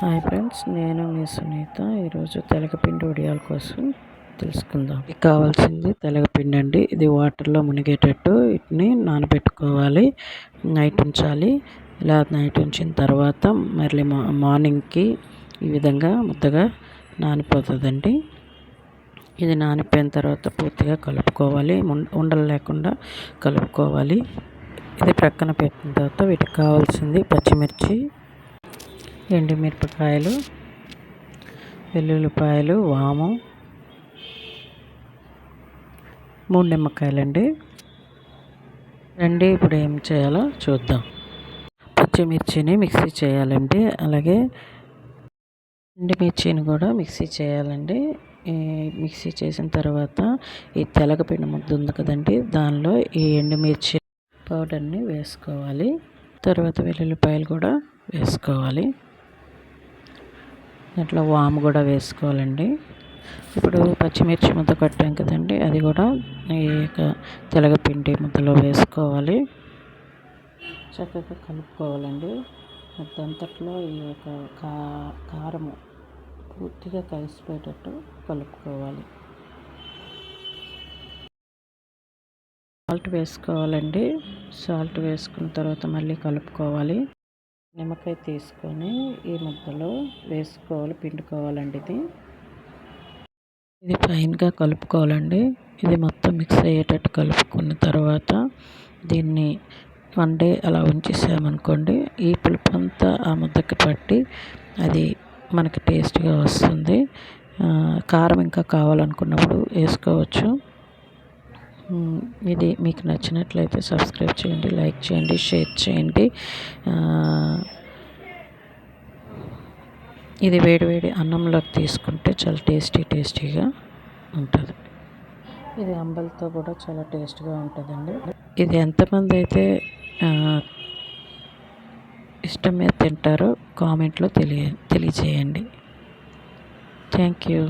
Hi friends నేను మీ సునీత. ఈరోజు తెలగపిండి వడియాల కోసం తెలుసుకుందాం. ఇది కావాల్సింది తెలగపిండి అండి. ఇది వాటర్లో మునిగేటట్టు వీటిని నానబెట్టుకోవాలి. నైట్ ఉంచాలి. ఇలా నైట్ ఉంచిన తర్వాత మళ్ళీ మార్నింగ్కి ఈ విధంగా ముద్దగా నానిపోతుందండి. ఇది నానిపోయిన తర్వాత పూర్తిగా కలుపుకోవాలి. ఉండలు లేకుండా కలుపుకోవాలి. ఇది ప్రక్కన పెట్టిన తర్వాత వీటికి కావాల్సింది పచ్చిమిర్చి ఎండుమిరపకాయలు వెల్లుల్లిపాయలు వాము మూడు నిమ్మకాయలండి. రండి ఇప్పుడు ఏం చేయాలో చూద్దాం. పచ్చిమిర్చిని మిక్సీ చేయాలండి. అలాగే ఎండుమిర్చిని కూడా మిక్సీ చేయాలండి. మిక్సీ చేసిన తర్వాత ఈ తెలగపిండి ముద్ద ఉంది కదండి దానిలో ఈ ఎండుమిర్చి పౌడర్ని వేసుకోవాలి. తర్వాత వెల్లుల్లిపాయలు కూడా వేసుకోవాలి. దాంట్లో వాము కూడా వేసుకోవాలండి. ఇప్పుడు పచ్చిమిర్చి ముద్ద కట్టాం కదండి అది కూడా ఈ యొక్క తెలగపిండి ముద్దలో వేసుకోవాలి. చక్కగా కలుపుకోవాలండి. ముద్దంతట్లో ఈ యొక్క కా కారము పూర్తిగా కలిసిపోయేటట్టు కలుపుకోవాలి. సాల్ట్ వేసుకోవాలండి. సాల్ట్ వేసుకున్న తర్వాత మళ్ళీ కలుపుకోవాలి. నిమ్మకాయ తీసుకొని ఈ ముద్దలో వేసుకోవాలి పిండుకోవాలండి ఇది. ఇది ఫైన్గా కలుపుకోవాలండి. ఇది మొత్తం మిక్స్ అయ్యేటట్టు కలుపుకున్న తర్వాత దీన్ని వన్ డే అలా ఉంచేసామనుకోండి ఈ పులుపు అంతా ఆ ముద్దకి పట్టి అది మనకి టేస్ట్గా వస్తుంది. కారం ఇంకా కావాలనుకున్నప్పుడు వేసుకోవచ్చు. ఇది మీకు నచ్చినట్లయితే సబ్స్క్రైబ్ చేయండి లైక్ చేయండి షేర్ చేయండి. ఇది వేడి వేడి అన్నంలోకి తీసుకుంటే చాలా టేస్టీ టేస్టీగా ఉంటుంది. ఇది అంబలితో కూడా చాలా టేస్ట్గా ఉంటుందండి. ఇది ఎంతమంది అయితే ఇష్టం మీద తింటారో కామెంట్లో తెలియ తెలియజేయండి. Thank you.